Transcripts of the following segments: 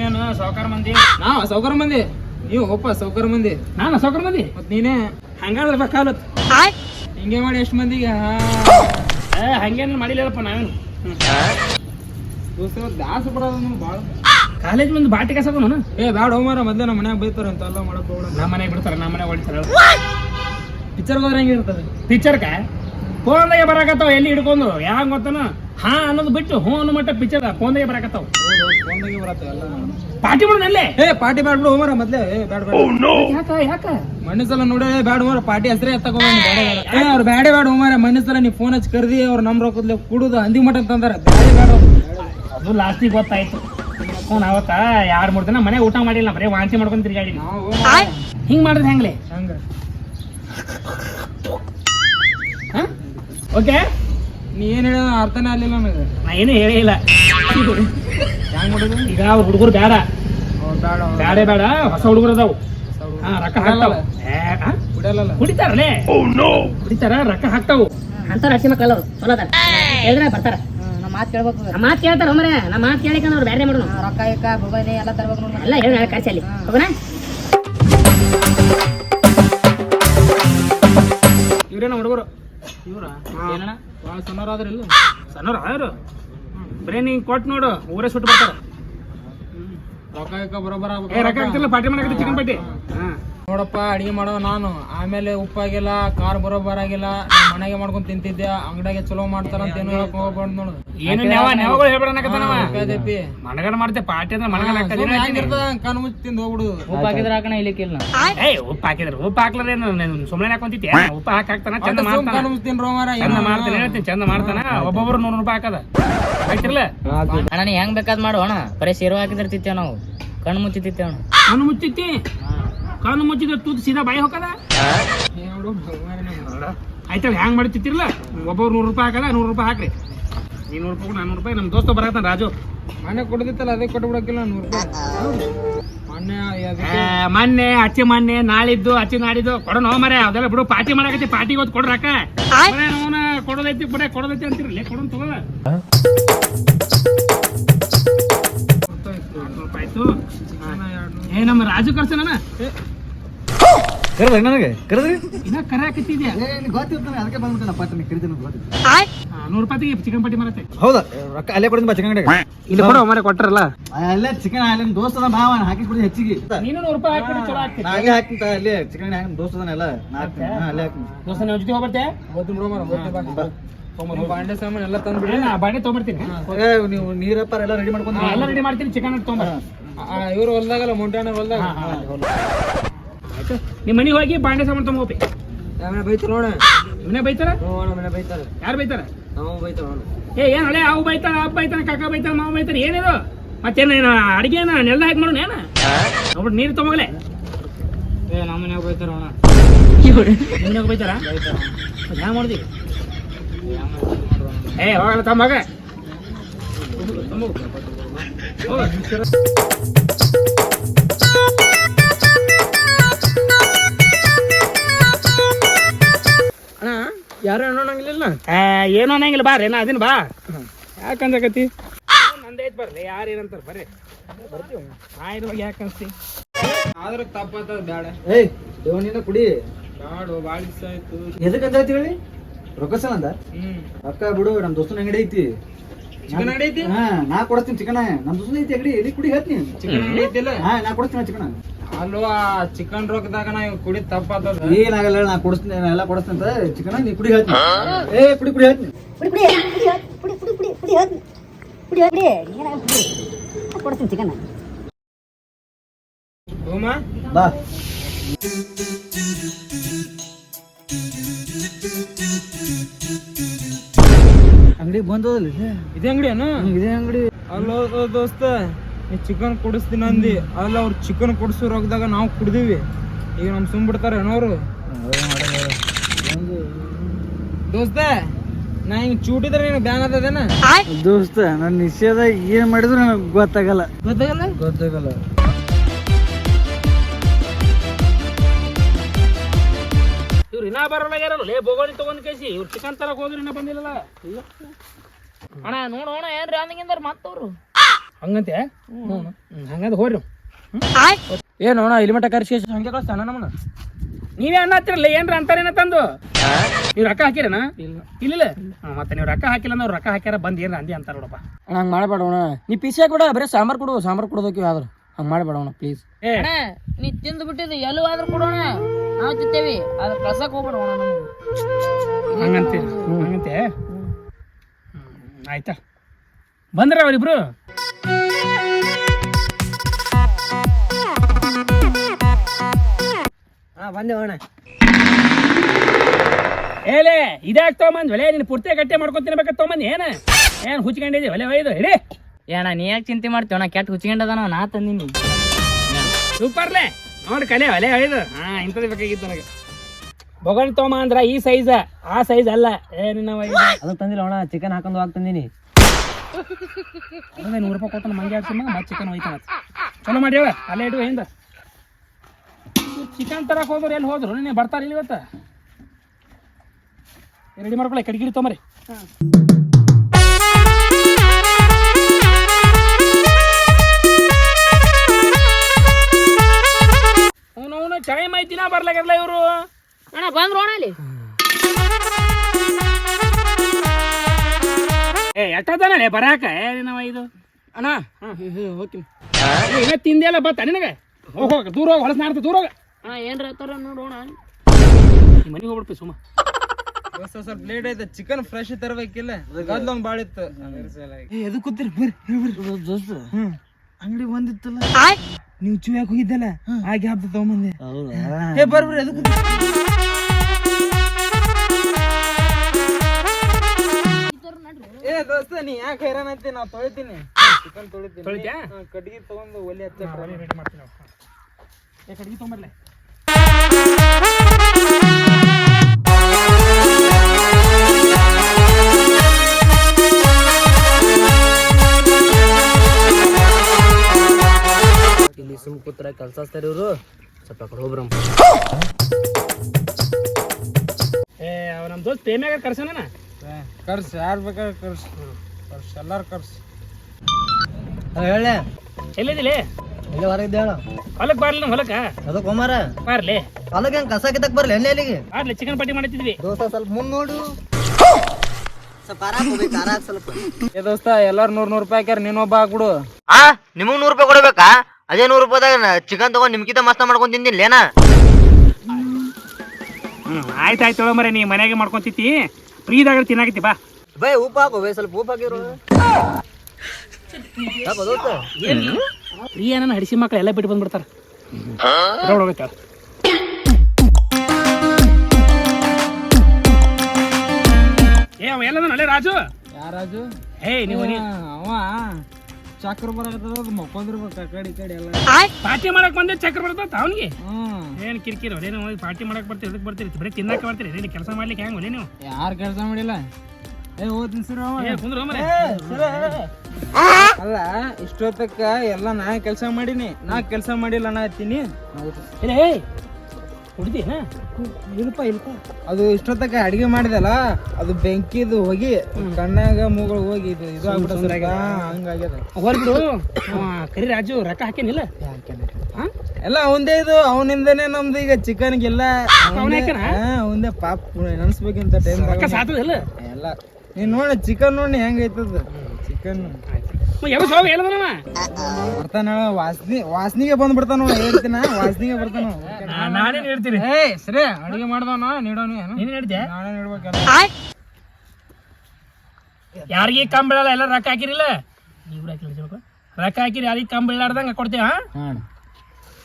ನೀವೇನು ಸಾವುಕಾರ ಮಂದಿ? ನಾ ಸೌಕರ್ ಮಂದಿ? ನೀವು ಒಪ್ಪ ಸೌಕರ್ ಮಂದಿ. ನಾನು ಸಾವುಕಾರ ಮಂದಿ? ಮತ್ ನೀನೇ? ಹಂಗಾದ್ರೆ ಬೇಕಾಲತ್ ಹಿಂಗೆ ಮಾಡಿ ಎಷ್ಟು ಮಂದಿಗೆ? ಹಾ. ಏ ಹಂಗೇನು ಮಾಡಿಲ್ಲಪ್ಪ ನಾವೇನು ದೋಸ್ತ ದಾಸ ಬರೋದು ನಮ್ಗೆ ಭಾಳ ಕಾಲೇಜ್ ಮುಂದೆ ಬಾಟಿ ಕಸದ ನಾನು. ಏ ಬ್ಯಾಡ ಹೋಮಾರ ಮೊದ್ಲೇ ನಮ್ಮ ಮನ್ಯಾಗ ಬೈತಾರ ಅಂತ ಎಲ್ಲ ಮಾಡಕ್ ಹೋಗ್ಬೇಡ. ನಮ್ಮ ಮನೆಗೆ ಬಿಡ್ತಾರೆ ನಮ್ಮ ಮನೆಗೆ ಹೊಡಿತಾರೆ. ಪಿಕ್ಚರ್ ಹೋದ್ರೆ ಹೆಂಗಿರ್ತದೆ? ಪಿಕ್ಚರ್ಕ ಫೋನ್ದಾಗೆ ಬರಾಕತ್ತಾವ ಎಲ್ಲಿ ಹಿಡ್ಕೊಂಡು? ಯಾವ ಗೊತ್ತನ? ಹಾ ಅನ್ನೋದು ಬಿಟ್ಟು ಹ್ಞೂ ಅನ್ನೋ ಮಟ್ಟ ಪಿಕ್ಚರ್ ಫೋನ್ದಾಗೆ ಬರಾಕತ್ತಾವ. ಪಾರ್ಟಿ ಬಿಡೋಣಲ್ಲೇ ಏ ಪಾರ್ಟಿ ಮಾಡ್ಬಿಡು ಹೋಮರ ಹೋಮಾರ ಮೊದ್ಲೇ. ಏ ಬ್ಯಾಡ ಬ್ಯಾಡ. ಯಾಕ ಯಾಕ? ಮಣ್ಣು ಸಲ ನೋಡಿ ಬ್ಯಾಡ ಹೋಮರ ಪಾರ್ಟಿ ಹೆಸರೇ ಎತ್ತಕೊಂಡ್ ಏ ಅವ್ರು ಬ್ಯಾಡೇ ಬ್ಯಾಡ ಹೋಮರ ಮಣ್ಣು ಸಲ ನೀ ಫೋನ್ ಹಚ್ಚಿ ಕರ್ದಿ ಅವ್ರು ನಮ್ ರೊಕ್ಕದ್ಲೆ ಕುಡುದು ಹಂದಿ ಮಟ್ಟ ಅಂತಂದಾರ ಬ್ಯಾಡೇ ಬ್ಯಾಡ. ಅದು ಲಾಸ್ಟಿಗೆ ಗೊತ್ತಾಯ್ತು. ಫೋನ್ ಅವತ್ತ? ಎರಡು ಮೂರು ದಿನ ಮನೆ ಊಟ ಮಾಡಿಲ್ಲ ಬರೀ ವಾಂತಿ ಮಾಡ್ಕೊಂಡು ತಿರ್ಗಾಡಿ ಹಿಂಗ್ ಮಾಡಿದ್ರೆ ಹೆಂಗ್ಲೆ? ಹಂಗ? ಓಕೆ ನೀ ಏನು ಹೇಳ ಅರ್ಥನೇ ಆಗ್ಲಿಲ್ಲ ನನಗೆ. ನಾ ಏನು ಹೇಳಿಲ್ಲ. ಹೆಂಗ್ ಹುಡುಗರು ಈಗ ಅವ್ರ ಹುಡುಗರು ಬೇಡ. ಅವ್ರು ಬೇಡ ಅವ್ರು ಬೇಡ ಬೇಡ. ಹೊಸ ಹುಡುಗರು ಅದಾವು. ಹಾ ರೊಕ್ಕ ಹಾಕ್ತಾವ? ಕುಡಿಯಲ್ಲ ಕುಡಿತಾರಲೇ? ಕುಡಿತಾರ ರೊಕ್ಕ ಹಾಕ್ತಾವು. ಅಂತಾರ ಹಸಿ ಮಕ್ಕಳು ಅವ್ರು. ಚಲೋ ಅದಾರ. ಹೇಳಿದ್ರೆ ಬರ್ತಾರ. ನಮ್ಮ ಮಾತು ಕೇಳ್ಬೇಕು. ನಮ್ಮ ಮಾತು ಕೇಳ್ತಾರ ಒಮ್ಮರೆ ನಮ್ಮ ಮಾತು ಕೇಳಿಕಂದ್ರೆ ಅವ್ರು ಬೇರೆ ಮಾಡೋಣ ರೊಕ್ಕ ಇಕ್ಕ ಮೊಬೈಲ್ ಎಲ್ಲ ತರ್ಬೇಕು ನೋಡಿ. ಎಲ್ಲ ಹೇಳಿ ನಾಳೆ ಕರ್ಸಿ ಅಲ್ಲಿ. ಹೋಗೋಣ? ಇವ್ರೇನ ಹುಡುಗರು? ಇವ್ರ? ಏನಣ್ಣ? ಭಾಳ ಸಣ್ಣವ್ರ ಅವರು ಬರೀ ನೀ ಕೊಟ್ಟು ನೋಡು ಊರೇ ಸುಟ್ಟು ಬರ್ತಾರ. ರೊಕ್ಕ ಆಗ್ಬೇಕು. ಏ ರೊಕ್ಕ ಪಾರ್ಟಿ ಮಾಡಕ್ಕೆ ಚಿಕನ್ ಪಾರ್ಟಿ ಹಾ. ನೋಡಪ್ಪ ಅಡಿಗೆ ಮಾಡೋ ನಾನು. ಆಮೇಲೆ ಉಪ್ಪಾಗಿಲ್ಲ ಖಾರ ಬರೋಬರ್ ಆಗಿಲ್ಲ. ನಾನ್ ಮನೆಗೆ ಮಾಡ್ಕೊಂಡ್ ತಿಂತಿದ್ದೆ ಅಂಗಡಿಗೆ ಚಲೋ ಮಾಡ್ತಾರ ಅಂತ ಏನು ಹೇಳಕ್ ಹೋಗ್ಬಾರ್ದು ನೋಡು. ಏನು ನೆವ ನೆವಗಳು ಮನಗಡ ಮಾಡ್ತೆ ಪಾರ್ಟಿ ಅಂದ್ರೆ ಮನಗಡ ಕಣ್ಣು ಮುಚ್ಚಿ ತಿಂದು ಹೋಗ್ಬಿಡು. ಉಪ್ಪು ಹಾಕಿದ್ರೆ ಹಾಕಣ ಇಲ್ಲಿಕ್ಕಿಲ್ಲ ಏಯ್ ಉಪ್ಪು ಹಾಕಿದ್ರೆ ಉಪ್ಪು ಹಾಕ್ಲಾರೆ ಸುಮ್ಮನೆ ಹಾಕೊಂತಿದ್ದೆ ಉಪ್ಪು ಹಾಕಿ ಹಾಕ್ತಾನ ಚಂದ ಮಾಡ್ತಾನ. ಕಣ್ಣು ಮುಚ್ಚಿ ತಿನ್ರೋ ಮಾರ ಚಂದ ಮಾಡ್ತಾನೆ ಹೇಳ್ತೀನಿ ಚಂದ ಮಾಡ್ತಾನ. ಒಬ್ಬೊಬ್ರು ನೂರು ರೂಪಾಯಿ ಹಾಕದ. ಆಯ್ತಿರ್ಲ? ಅಣ್ಣ ನೀ ಹೆಂಗ್ ಬೇಕಾದ್ ಮಾಡು ಅಣ್ಣ. ಬರೀ ಸೇರು ಹಾಕಿದ್ರೆ ತಿತ್ತೇವ್ ನಾವು? ಕಣ್ಣು ಮುಚ್ಚಿ ತಿತ್ತೇವ್ ಅಣ್ಣ? ಕಣ್ಣು ಮುಚ್ಚಿತಿ ಕಣ್ಣು ಮುಚ್ಚಿದ್ರೆ ತೂತು ಸೀದಾ ಬಾಯಿ ಹೋಗದ? ಆಯ್ತಲ್ಲ ಹ್ಯಾಂಗ್ ಮಾಡ್ತಿರ್ಲ ಒಬ್ಬರು ಒಬ್ಬೊಬ್ರು ನೂರು ರೂಪಾಯಿ ಹಾಕಲ್ಲ ನೂರು ರೂಪಾಯಿ ಹಾಕ್ರಿ. ಈ ನೂರು ರೂಪಾಯಿ ನಾನ್ನೂರು ರೂಪಾಯಿ ನಮ್ಮ ದೋಸ್ತ ಬರತ್ತಾನ ರಾಜು. ಮನೆ ಕೊಡ್ದಿತ್ತಲ್ಲ ಅದೇ ಕೊಟ್ಬಿಡಕ್ಕಿಲ್ಲ ನೂರು ರೂಪಾಯಿ. ಮೊನ್ನೆ ಅಚ್ಚಿ ಮೊನ್ನೆ ಅಚ್ಚೆ ಮೊನ್ನೆ ನಾಳಿದ್ದು ಅಚ್ಚಿ ನಾಡಿದ್ದು ಕೊಡೋಣ ಮರೆ ಅದೆಲ್ಲ ಬಿಡು ಪಾರ್ಟಿ ಮಾಡಕತ್ತಿ ಪಾರ್ಟಿಗೆ ಹೋದ್ ಕೊಡ್ರಕ್ಕ ಅವನ ಕೊಡೋದೈತಿ ಬಿಡ ಕೊಡೋದೈತಿ ಅಂತಿರಲಿ ಕೊಡೋಣ ತಗೋದ ಆರ್ನೂರು ರೂಪಾಯಿ ಆಯ್ತು. ಏ ನಮ್ಮ ರಾಜು ಕರ್ಸನ ಕರೆದ್ರಿ ನನಗೆ? ಕರೆದ್ರಿ? ಇನ್ನ ಕರೆ ಗೊತ್ತಿರ್ತಾನೆ ಅದಕ್ಕೆ ಬಂದ್ಬಿಟ್ಟು ಪಟ್ಟ ನೀವು ಕರಿತೀನಿ ಗೊತ್ತಿತ್ತು ನೂರು ರೂಪಾಯಿ ಚಿಕನ್ ಪಟ್ಟಿ ಮಾರತ್ತೆ. ಹೌದಾ? ರೊಕ್ಕ ಅಲ್ಲೇ ಕೊಡಿದ್ ಬಾ ಚಿಕನ್ ಇಲ್ಲಿ ಕೊಡು ಮರೆ ಕೊಟ್ರಲ್ಲ. ಅಲ್ಲೇ ಚಿಕನ್ ಅಲ್ಲಿ ದೋಸ್ತ ಅದ ಹಾಕಿ ಹಾಕಿಸ್ಬಿಡಿ ಹೆಚ್ಚಿಗೆ. ನೀನು ನೂರು ರೂಪಾಯಿ ಹಾಕಿದ್ರೆ ಚಲೋ ಹಾಕ್ತೀನಿ ಅಲ್ಲೇ ಚಿಕನ್ ಹಾಕಿ ದೋಸ್ತ ಅದಾನೆಲ್ಲ ನಾ ಹಾಕ್ತೀನಿ ಹಾ, ಅಲ್ಲೇ ಹಾಕ್ತೀನಿ. ದೋಸ್ತ ನೀವು ಜೊತೆ ಹೋಗ್ಬರ್ತೆ ಬಿಡು ಮಾರ ಸಾಮಾನು ಎಲ್ಲ ತಂದ್ಬಿಡಿ. ನಾ ಬಾಡಿ ತೊಗೊಂಬರ್ತೀನಿ. ಏ, ನೀವು ನೀರಪ್ಪ ಎಲ್ಲ ರೆಡಿ ಮಾಡ್ಕೊಂಡು ಎಲ್ಲ ರೆಡಿ ಮಾಡ್ತೀನಿ ಚಿಕನ್ ತೊಗೊಂಬರ್ ಇವ್ರು ಹೊಲ್ದಾಗಲ್ಲ ಮೊಂಟಣ್ಣ ಹೊಲ್ದಾಗ ಆಯ್ತು ನಿಮ್ಮ ಮನೆಗೆ ಹೋಗಿ ಬಾಂಡೆ ಸಾಮಾನು ತಗೋ ಆಮೇಲೆ ಬೈತಾರ ನೋಡ. ಇವನೇ ಬೈತಾರ? ನೋಡ ಮನೆ ಬೈತಾರ. ಯಾರು ಬೈತಾರ? ನಾವು ಬೈತಾರ ನೋಡು. ಏ ಏನು ಹಳೆ ಅವು ಬೈತಾರ ಅಪ್ಪ ಬೈತಾನ ಕಾಕ ಬೈತಾನ ಮಾವ ಬೈತಾರ ಏನಿದು? ಮತ್ತೇನ ಏನು ಅಡಿಗೆ ಏನ ನೆಲ್ದ ಹಾಕಿ ಮಾಡೋಣ ಏನ? ನೋಡ್ಬಿಟ್ಟು ನೀರು ತೊಗೊಲೆ ಏ ನಮ್ಮ ಮನ್ಯಾಗ ಬೈತಾರ ಅಣ್ಣ. ಬೈತಾರ? ಹ್ಯಾಂಗ ಮಾಡ್ದಿ? ಏ ಹೋಗಲ್ಲ ತಮ್ಮಾಗ ಅಣ್ಣ ಯಾರು ಅನ್ನೋಣಂಗಿಲ್ಲ ಏನು ಅನ್ನಂಗಿಲ್ಲ ಬಾ ನಾ ಅದಿನ ಬಾ. ಯಾಕಂದ್ರಕತಿ ನಂದೇ ಐತ್ ಬರ್ರಿ ಯಾರು ಏನಂತಾರ ಬರ್ರಿ. ಬರ್ತೀವಿ. ಆಯ್ತು ಬಗ್ಗೆ ಯಾಕೆ ಅನ್ಸ್ತಿ? ಆದ್ರೆ ತಪ್ಪಾತದ ಬ್ಯಾಡ. ಏಯ್ ದೇವನಿಂದ ಕುಡಿ. ಬ್ಯಾಡು ಭಾಳ ದಿವಸ ಆಯ್ತು. ಎದಕ್ಕೆ ಅಂತ ಹೇಳಿ? ರೊಕ್ಕ ಸಲ ಅಂದ? ಹ್ಮ್. ರೊಕ್ಕ ಬಿಡು ನಮ್ಮ ದೋಸ್ತನ ಅಂಗಡಿ ಐತಿ. ಚಿಕನ್ ಅಂಗಡಿ ಐತಿ? ಹಾ ನಾ ಕೊಡ್ತೀನಿ ಚಿಕನ್. ನಮ್ಮ ದೋಸ್ತನ ಐತಿ ಅಂಗಡಿ ಎಲ್ಲಿ ಕುಡಿ ಹೇಳ್ತೀನಿ. ಚಿಕನ್ ಅಂಗಡಿ ಐತಿಲ್ಲ? ಹಾ ನಾ ಕೊಡ್ತೀನಿ ಚಿಕನ್. ಅಲ್ಲೋ ಆ ಚಿಕನ್ ರೊಕ್ಕದಾಗ ನಾ ಇವ್ ಕುಡಿ ತಪ್ಪಾತದ. ಏನಾಗಲ್ಲ ಹೇಳು, ನಾ ಕೊಡಿಸ್ತೀನಿ ನಾ ಎಲ್ಲ ಕೊಡಿಸ್ತೀನಿ ಅಂತ ಚಿಕನ್ ನೀ ಕುಡಿ ಹೇಳ್ತೀನಿ. ಏ ಕುಡಿ ಕುಡಿ ಹೇಳ್ತೀನಿ. ಪುಡಿ ಕುಡಿ ಏನಾಗ ಚಿಕನ್ ಹೋಮ ಬಾ. ಅಂಗಡಿ ಬಂದ್ ಇದೇ? ಅಂಗಡಿ ಅನು ಇದೇ ಅಂಗಡಿ. ಅಲ್ಲೋ ದೋಸ್ತ. ನೀ ಚಿಕನ್ ಕೊಡಿಸ್ತೀನಿ ಅಂದಿ ಅಲ್ಲ ಅವ್ರು ಚಿಕನ್ ಕುಡಿಸೋ ರೋಗದಾಗ ನಾವು ಕುಡ್ದೀವಿ. ಈಗ ನಮ್ಮ ಸುಮ್ ಬಿಡ್ತಾರ ಏನೋರು ದೋಸ್ತ ನಾ ಹಿಂಗ್ ಚೂಟಿದ್ರೆ ನೀನು ಬ್ಯಾನ್ ಆದದೇನ ದೋಸ್ತ ನನ್ನ ನಿಷೇಧ ಏನ್ ಮಾಡಿದ್ರು ನನಗೆ ಗೊತ್ತಾಗಲ್ಲ. ಗೊತ್ತಾಗಲ್ಲ? ಗೊತ್ತಾಗಲ್ಲ. ಇವ್ರು ಇನ್ನ ಲೇ ಬೋಗೋಣಿ ತಗೊಂಡ್ ಕೇಸಿ ಇವ್ರು ಚಿಕನ್ ತರಕ್ ಹೋದ್ರು ಇನ್ನ ಬಂದಿಲ್ಲ ಅಣ್ಣ ನೋಡು ಅಣ್ಣ ಏನ್ರಿ ಅಂದಂಗಿಂದ್ರ ಮತ್ತವ್ರು? ಹಂಗಂತೆ? ಹ್ಞೂ ಹಂಗಂದ್ರೆ ಹೋರಿ ಏನ್ ಏನು ಅಣ್ಣ ಇಲ್ಲಿ ಮಟ್ಟ ಕರ್ಸಿ ಹಂಗೆ ಕಳಿಸ್ತಾನ ನಮ್ಮನ್ನ? ನೀವೇ ಅನ್ನ ಹತ್ತಿರಲ್ಲ ಏನ್ರ ಅಂತಾರೇನ ತಂದು? ನೀವು ರೊಕ್ಕ ಹಾಕಿರನ? ಇಲ್ಲ. ಇಲ್ಲ ಮತ್ತೆ ನೀವು ರೊಕ್ಕ ಹಾಕಿಲ್ಲ ಅಂದ್ರೆ ರೊಕ್ಕ ಹಾಕ್ಯಾರ ಬಂದ್ ಏನ್ರ ಅಂದಿ ಅಂತಾರ ನೋಡಪ್ಪ. ಅಣ್ಣ ಹಂಗೆ ಮಾಡಬೇಡ ಅಣ್ಣ. ನೀ ಪಿಸಿ ಕೂಡ ಬರೀ ಸಾಂಬಾರ್ ಕೊಡು ಸಾಂಬಾರ್ ಕೊಡೋದಕ್ಕೆ ಆದ್ರೆ. ಹಂಗೆ ಮಾಡಬೇಡ ಅಣ್ಣ ಪ್ಲೀಸ್ ಏ. ಅಣ್ಣ ನೀ ತಿಂದು ಬಿಟ್ಟಿದ್ದು ಎಲ್ಲೂ ಆದ್ರೂ ಕೊಡೋಣ ನಾವು ತಿಂತೇವಿ. ಅದ್ರ ಕಳ್ಸಕ್ ಹೋಗ್ಬೇಡ ಅಣ್ಣ ನಮಗೆ. ಹಂಗಂತೆ? ಹಂಗಂತೆ ಆಯ್ತಾ? ಬಂದ್ರ ಅವರಿಬ್ರು? ಹಾಂ ಬಂದೇವ ಅಣ್ಣ ಏಲೇ ಇದಾಕ್ ತಗೊಂಬಂದ್ ಒಲೆ ನೀನು ಪೂರ್ತಿ ಗಟ್ಟೆ ಮಾಡ್ಕೊತೀನಿ ಬೇಕಾ ತಗೊಂಬಂದ್ ಏನ? ಏನ್ ಹುಚ್ಕೊಂಡಿದ್ದಿ ಒಲೆ ಒಯ್ದು ಹಿಡಿ. ಏನ ನೀ ಯಾಕೆ ಚಿಂತೆ ಮಾಡ್ತೀವ ಅಣ್ಣ ಕೆಟ್ಟ ಹುಚ್ಕೊಂಡದ ನಾ ತಂದಿನಿ. ಸೂಪರ್ಲೆ ನೋಡಿ ಕಲೆ ಒಲೆ ಒಯ್ದು. ಹಾ ಇಂಥದ್ದು ಬೇಕಾಗಿತ್ತು ನನಗೆ. ಬೊಗಣ್ ತೊಗೊಂಬ ಅಂದ್ರ ಈ ಸೈಜ್ ಆ ಸೈಜ್ ಅಲ್ಲ. ಏ ನಿನ್ನ ಅದು ತಂದಿಲ್ಲ ಅಣ್ಣ ಚಿಕನ್ ಹಾಕೊಂಡು ಹೋಗಿ ತಂದಿನಿ. ನೂರು ರೂಪಾಯಿ ಕೊಟ್ಟು ಮಂಗೆ ಹಾಕ್ತೀನಿ ಮತ್ತೆ ಚಿಕನ್ ಒಯ್ತಾನ ಚಲೋ ಮಾಡಿ ಅಲ್ಲೇ ಇಡುವ ಹಿಂದ. ಚಿಕನ್ ತರಕ್ ಹೋದ್ರೆ ಎಲ್ಲಿ ಹೋದ್ರು? ನೀನು ಬರ್ತಾರ ಇಲ್ಲಿ ಇವತ್ತು? ರೆಡಿ ಮಾಡ್ಕೊಳ್ಳಿ ಕಡಿಗಿರಿ ತೊಂಬರಿ ಅವನವನು ಟೈಮ್ ಐತಿನ ಬರ್ಲಾಗಲ್ಲ ಇವರು. ಅಣ್ಣ ಬಂದ್ರು ಅಣ್ಣ ಅಲ್ಲಿ? ಏ ಬರಾಕ? ಏನವ ನಾವು ಇದು ಅಣ್ಣ ಹೋಗ್ತೀನಿ. ಇನ್ನ ತಿಂದೆಲ್ಲ ಬತ್ತ ನಿನಗೆ? ಹೋಗ ಹೋಗ ದೂರ ಹೋಗ ಹೊಲಸ್ ನಾಡ್ತ ದೂರ ಹೋಗ. ಅಣ್ಣ ಏನ್ರ ಹೇಳ್ತಾರ ನೋಡೋಣ ಮನೆಗೆ ಹೋಗ್ಬಿಡ್ತೀವಿ ಸುಮ್ಮ. ಹೊಸ ಸ್ವಲ್ಪ ಲೇಟ್ ಆಯ್ತು. Chicken fresh ತರಬೇಕಿಲ್ಲ. ಗದ್ಲೊಂದ್ ಭಾಳ ಇತ್ತು ಎದು ಕೂತಿರಿ? ಬರ್ರಿ ದೋಸ್ತ ಅಂಗಡಿ ಬಂದಿತ್ತಲ್ಲ. ನೀವು ಚೂಯಾಕ ಹೋಗಿದ್ದಲ್ಲ? ಹಾಗೆ ಹಬ್ಬ ತಗೊಂಬಂದೆ. ಏ ಬರ್ರಿ ಎದಕ್ ಏ ದೋಸ್ತ ನೀ ಯಾಕೆ ಹೈರಾಣ ಅಂತಿ ನಾ ತೊಳಿತೀನಿ. ಚಿಕನ್ ತೊಳಿತೀನಿ? ಹಾ, ತಗೊಂಡು ಒಲೆ ಹಚ್ಚ ಮಾಡ್ತೀನಿ ನಾವು. ಏ ಕಡ್ಗಿ ತೊಗೊಂಬರ್ಲೆ ಸುಮ್ ಕೂತ್ರ ಕೆಲಸ ಇವ್ರು ಇವರು ಸ್ವಲ್ಪ ಕಡೆ ಹೋಗ್ರಮ್ ಏ ಅವ ನಮ್ಮ ದೋಸ್ತ್ ಪೇಮ್ಯಾಗ ಕರ್ಸನ ಕರ್ಸ್ ಯಾರು ಬೇಕಾದ್ರೆ ಕರ್ಸ್. ಕರ್ಸ್ ಎಲ್ಲಾರು ಕರ್ಸ್. ಹೇಳೆ ಎಲ್ಲಿದ್ದಿಲಿ? ಇಲ್ಲಿ ಹೊರಗಿದ್ದೆ ಹೇಳು. ಹೊಲಕ್ ಬರ್ಲಿ ನಮ್ಮ ಹೊಲಕ್ಕ? ಅದು ಕುಮಾರ. ಬರ್ಲಿ. ಹೊಲಕ್ಕೆ ಹೆಂಗ್ ಕಸ ಕಿತ್ತಕ್ ಬರ್ಲಿ ಎಲ್ಲಿ ಅಲ್ಲಿಗೆ ಬಾರ್ಲಿ ಚಿಕನ್ ಪಟ್ಟಿ ಮಾಡ್ತಿದ್ವಿ ದೋಸ್ತ ಸ್ವಲ್ಪ ಮುಂದ್ ನೋಡು. ಸ್ವಲ್ಪ ಆರಾಮ್ ಹೋಗ್ಬೇಕು ಆರಾಮ್ ಸ್ವಲ್ಪ. ಏ ದೋಸ್ತ ಎಲ್ಲಾರು ನೂರ್ ನೂರ್ ರೂಪಾಯಿ ಹಾಕ್ಯಾರ ನೀನೊಬ್ಬ ಹಾಕ್ಬಿಡು. ಆ ನಿಮಗ್ ನೂರ್ ರೂಪಾಯಿ ಕೊಡ್ಬೇಕಾ? ಅದೇ ನೂರು ರೂಪಾಯಿದಾಗ ಚಿಕನ್ ತಗೊಂಡ್ ನಿಮ್ಕಿಂತ ಮಸ್ತ ಮಾಡ್ಕೊಂಡ್ ತಿಂದಿಲ್ಲ ಹ್ಮ್ ಆಯ್ತು ಆಯ್ತು ತೊಳೋ ಮರೆ ನೀ ಮನೆಗೆ ಮಾಡ್ಕೊಂತಿತ್ತಿ. ಫ್ರೀದಾಗ ತಿನ್ನಾಕತ್ತಿ ಬಾ. ಬೈ ಉಪ್ಪು ಹಾಕು ಬೈ ಸ್ವಲ್ಪ ಉಪ್ಪು ಹಾಕಿರು. ಫ್ರೀ ಏನನ್ನ ಹಡಿಸಿ ಮಕ್ಳು ಎಲ್ಲ ಬಿಟ್ಟು ಬಂದ್ಬಿಡ್ತಾರ. ಹೋಗತ್ತ ಏ ಅವ ಎಲ್ಲ ನಳೆ ರಾಜು? ಯಾರಾಜು ಹೇ ನೀವು ನೀ- ಅವ. ಚಕ್ರ ಬರಕತ್ತದ ಮಕ್ಕೊಂಡಿರ್ಬೇಕು ಆ ಕಡೆ ಈ ಕಡೆ ಎಲ್ಲ. ಪಾರ್ಟಿ ಮಾಡಕ್ ಬಂದೆ ಚಕ್ರ ಬರ್ತದ ಅವನಿಗೆ? ಹ್ಮ್. ಏನ್ ಕಿರಿಕಿರಿ ಏನೋ ನೀವು ಪಾರ್ಟಿ ಮಾಡಕ್ ಬರ್ತೀರಿ ಇದಕ್ಕೆ ಬರ್ತೀರಿ? ಬರೀ ತಿನ್ನಕ್ಕೆ ಬರ್ತೀರಿ ಏನು ಕೆಲಸ ಮಾಡ್ಲಿಕ್ಕೆ ಹೆಂಗ್ ನೀನು ನೀವು? ಯಾರು ಕೆಲಸ ಮಾಡಿಲ್ಲ? ಏ ಓದ್ತೀನಿ ಸರ್ ಏ ಕುಂದ್ರು ಮರೆ ಅಲ್ಲ ಇಷ್ಟೊತ್ತಕ್ಕ ಎಲ್ಲ ನಾ ಕೆಲಸ ಮಾಡೀನಿ. ನಾ ಕೆಲಸ ಮಾಡಿಲ್ಲ ನಾ ಹತ್ತೀನಿ ಏ ಏ ಕುಡ್ದಿನ ಇಲ್ಪ ಇಲ್ಪ. ಅದು ಇಷ್ಟೊತ್ತಕ ಅಡಿಗೆ ಮಾಡಿದಲ್ಲ ಅದು ಬೆಂಕಿದು ಹೋಗಿ ಕಣ್ಣಾಗ ಮೂಗಳು ಹೋಗಿ ಇದು ಇದು ಆಗ್ಬಿಟ್ಟದ ಹಂಗಾಗ್ಯದ ಹೊರ್ಬಿಡು. ಕರಿ ರಾಜು ರೊಕ್ಕ ಹಾಕೇನಿಲ್ಲ? ಎಲ್ಲ ಅವಂದೇ ಇದು ಅವನಿಂದನೇ ನಮ್ದು ಈಗ ಚಿಕನ್ ಗೆಲ್ಲ? ಅವಂದೇ ಪಾಪ ನೆನ್ಸ್ಬೇಕಿಂತ ಟೈಮ್ ರೊಕ್ಕ ಸಾತದಿಲ್ಲ ಎಲ್ಲ. ನೀನ್ ನೋಡ ಚಿಕನ್ ನೋಡಿ ಹೆಂಗೈತದ. ಚಿಕನ್ ಯಾವ ಹೋಗ ಹೇಳದನವ ಬರ್ತಾನ ವಾಸನಿ ವಾಸನಿಗೆ ಬಂದ್ಬಿಡ್ತಾನ ನೋಡ ಹೇಳ್ತೀನ ವಾಸನಿಗೆ ಬರ್ತಾನ ನಾನೇ ಹೇಳ್ತೀನಿ? ಏ ಸರಿ ಅಡುಗೆ ಮಾಡ್ದವನ ನೀಡೋನು ಏನು? ನೀನು ಹೇಳ್ದೆ? ನಾಳೆ ನೀಡ್ಬೇಕಲ್ಲ. ಯಾರಿಗೆ ಕಮ್ ಬೀಳಲ್ಲ ಎಲ್ಲ ರೊಕ್ಕ ಹಾಕಿರಿಲ್ಲ? ನೀವು ರೊಕ್ಕ ಹೇಳ್ಬೇಕು ರೊಕ್ಕ ಹಾಕಿರಿ ಯಾರಿಗೆ ಕಮ್ ಬೀಳಾರ್ದಂಗ ಕೊಡ್ತೀವಿ ಹಾ.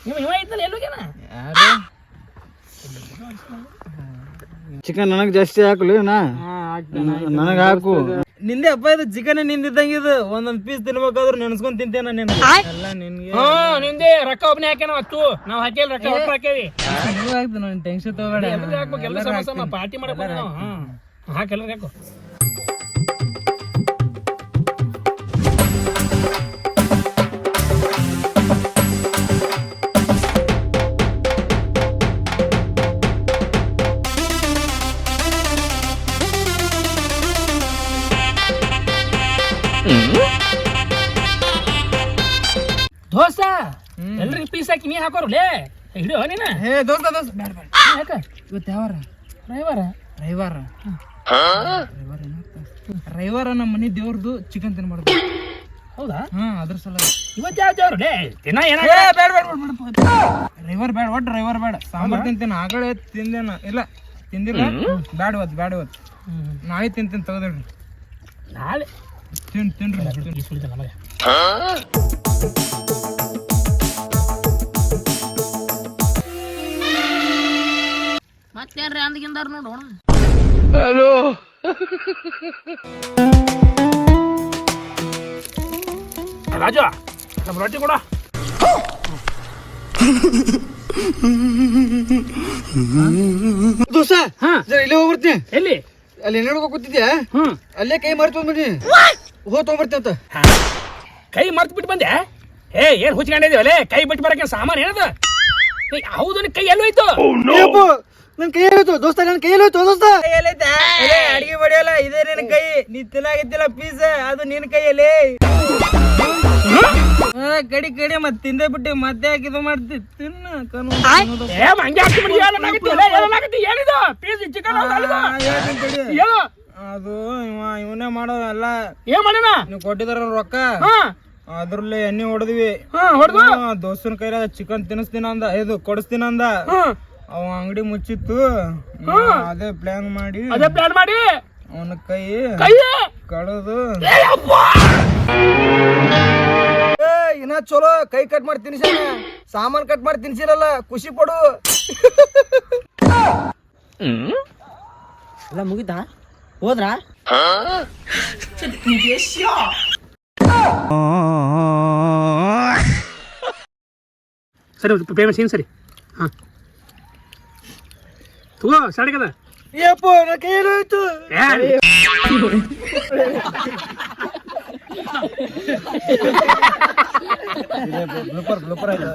ಇವ ಇವ ಇದ್ದಲ್ಲ ಎಲ್ಲೋಗ್ಯಾನ ಚಿಕನ್ ನನಗ್ ಜಾಸ್ತಿ ಹಾಕಲು ನಾ? ನನಗ್ ಹಾಕು. ನಿಂದೆ ಅಪ್ಪ ಇದು ಚಿಕನ್ ನಿಂದಿದ್ದಂಗ ಇದು. ಒಂದೊಂದ್ ಪೀಸ್ ತಿನ್ಬೇಕಾದ್ರು ನೆನ್ಸ್ಕೊಂಡ್ ತಿಂತೇನ ನೀನು. ಎಲ್ಲ ನಿನ್ಗೆ. ಹಾ ನಿಂದೆ ರೊಕ್ಕ ಒಬ್ಬನೇ ಹಾಕ್ಯಾನ ಅತ್ತು ನಾವು ಹಾಕಿಲ್ಲ ರೊಕ್ಕ ಒಟ್ಟು ಹಾಕೇವಿ ಆಗ್ತದೆ ನಾನು ಟೆನ್ಷನ್ ತಗೋಬೇಡ. ಎಲ್ಲರೂ ಹಾಕ್ಬೇಕು ಎಲ್ಲ ಸಮಸ್ಯೆ ಪಾರ್ಟಿ ಮಾಡಕ್ ಬಂದ್ವಿ ನಾವು ಹಾ ಹಾಕೆಲ್ಲ ಹಾಕು. ಎಲ್ರಿಗೂ ಪೀಸ್ ಹಾಕಿ ನೀ ಹಾಕೋರು? ಲೇ ಹಿಡಿಯೋ ನೀನ? ಹೇ ದೋಸ್ತ ದೋಸ್ತ. ಬೇಡ ಬ್ಯಾಡ ಯಾಕ? ಇವತ್ತು ಯಾವಾರ? ರವಿವಾರ? ರವಿವಾರ. ರವಿವಾರ? ರವಿವಾರ ನಮ್ಮ ಮನೆ ದೇವ್ರದ್ದು ಚಿಕನ್ ತಿನ್ಬಾರ್ದು ಹೌದಾ? ಹಾ ಅದ್ರ ಸಲ. ಇವತ್ತು ಯಾವ ದೇವ್ರು? ಲೇ ದಿನ ಏನ ಬೇಡ ಬೇಡ ರವಿವಾರ ಬೇಡ ಒಟ್ಟು ರವಿವಾರ ಬೇಡ. ಸಾಂಬಾರ್ ತಿಂತೇನೆ ಆಗಲೇ ತಿಂದೇನ. ಇಲ್ಲ ತಿಂದಿಲ್ಲ. ಬ್ಯಾಡ ಇವತ್ತು ಬ್ಯಾಡ ಇವತ್ತು. ನಾಳೆ ತಿಂತೀನಿ ತಗೋದ್ರಿ ನಾಳೆ? ತಿನ್ ತಿನ್ರಿ ನಮಗೆ ಮತ್ತೇನ್ರಿ ಅಂದಿಗಿಂದಾರ ನೋಡೋಣ ರಾಜು ನಮ್ಮ ರೊಟ್ಟಿ ಕೊಡ. ದೋಸ ಹಾ. ಇಲ್ಲೇ ಹೋಗ್ಬರ್ತೀನಿ. ಎಲ್ಲಿ? ಅಲ್ಲಿ ಏನೇನೋ ಕೂತಿದ್ಯಾ? ಹ್ಮ್. ಅಲ್ಲೇ ಕೈ ಮರ್ತು ಬಂದ್ಬಿಡಿ ಹೋಗ್ ತೊಗೊಂಬರ್ತೀನಿ ಅಂತ. ಹಾ. ಕೈ ಮರ್ತು ಬಿಟ್ಟು ಬಂದೆ? ಏ ಏನ್ ಹುಚ್ಕೊಂಡಿದೀವಲ್ಲೇ ಕೈ ಬಿಟ್ಟು ಬರಕ್ಕೆ ಸಾಮಾನು ಏನದ? ಹೌದು ಕೈ ಎಲ್ಲೋಯ್ತು? ನನ್ ಕೈ ಹೋಯ್ತು. ದೋಸ್ತ ನನ್ ಕೈ ಹೋಯ್ತು ದೋಸ್ತ. ಅಡಿಗೆ ಬಡಿಯಲ್ಲ ಇದೇ ನಿನ್ ಕೈ. ನೀ ತಿನ್ನಾಗಿದ್ದಿಲ್ಲ ಪೀಸ್ ಅದು ನಿನ್ ಕೈಯಲ್ಲಿ. ಕಡಿ ಕಡಿ ಮತ್ ತಿಂದೆ ಬಿಟ್ಟು ಮತ್ತೆ ಹಾಕಿದ ಮಾಡ್ತಿ. ತಿನ್ನ ಅದು ಇವ ಇವನೇ ಮಾಡೋ ಎಲ್ಲಾ. ಏನ್ ಮಾಡೋಣ ನೀವು ಕೊಟ್ಟಿದಾರ ರೊಕ್ಕ? ಹಾ. ಅದ್ರಲ್ಲಿ ಎಣ್ಣೆ ಹೊಡೆದ್ವಿ. ಹಾ ಹೊಡೆದು? ದೋಸ್ತನ ಕೈಲಾಗ ಚಿಕನ್ ತಿನ್ನಿಸ್ತೀನ ಅಂದ. ಇದು ಕೊಡಿಸ್ತೀನ ಅಂದ. ಹಾ. ಅವ ಅಂಗಡಿ ಮುಚ್ಚಿತ್ತು. ಅದೇ ಪ್ಲಾನ್ ಮಾಡಿ. ಅದೇ ಪ್ಲಾನ್ ಮಾಡಿ. ಅವನ ಕೈ ಕೈ. ಕಳದು. ಏ ಅಪ್ಪ ಏ ಇನ್ನ ಚಲೋ ಕೈ ಕಟ್ ಮಾಡಿ ತಿನ್ಸಿ ಸಾಮಾನ್ ಕಟ್ ಮಾಡಿ ತಿನ್ಸಿರಲ್ಲ. ಖುಷಿ ಪಡು. ಎಲ್ಲ ಮುಗಿತ? ಹೋದ್ರಾ? ಸರಿ ಪೇಮೆಂಟ್ ಸೀನ್ ಸರಿ. ಹಾ. ತಗೋ ಸಡಗದ ಏಪ್ಪ ನನ್ ಕೈ ಹೋಯ್ತು. ಏ ಬ್ಲೂಪರ್ ಬ್ಲೂಪರ್ ಆಯ್ತು?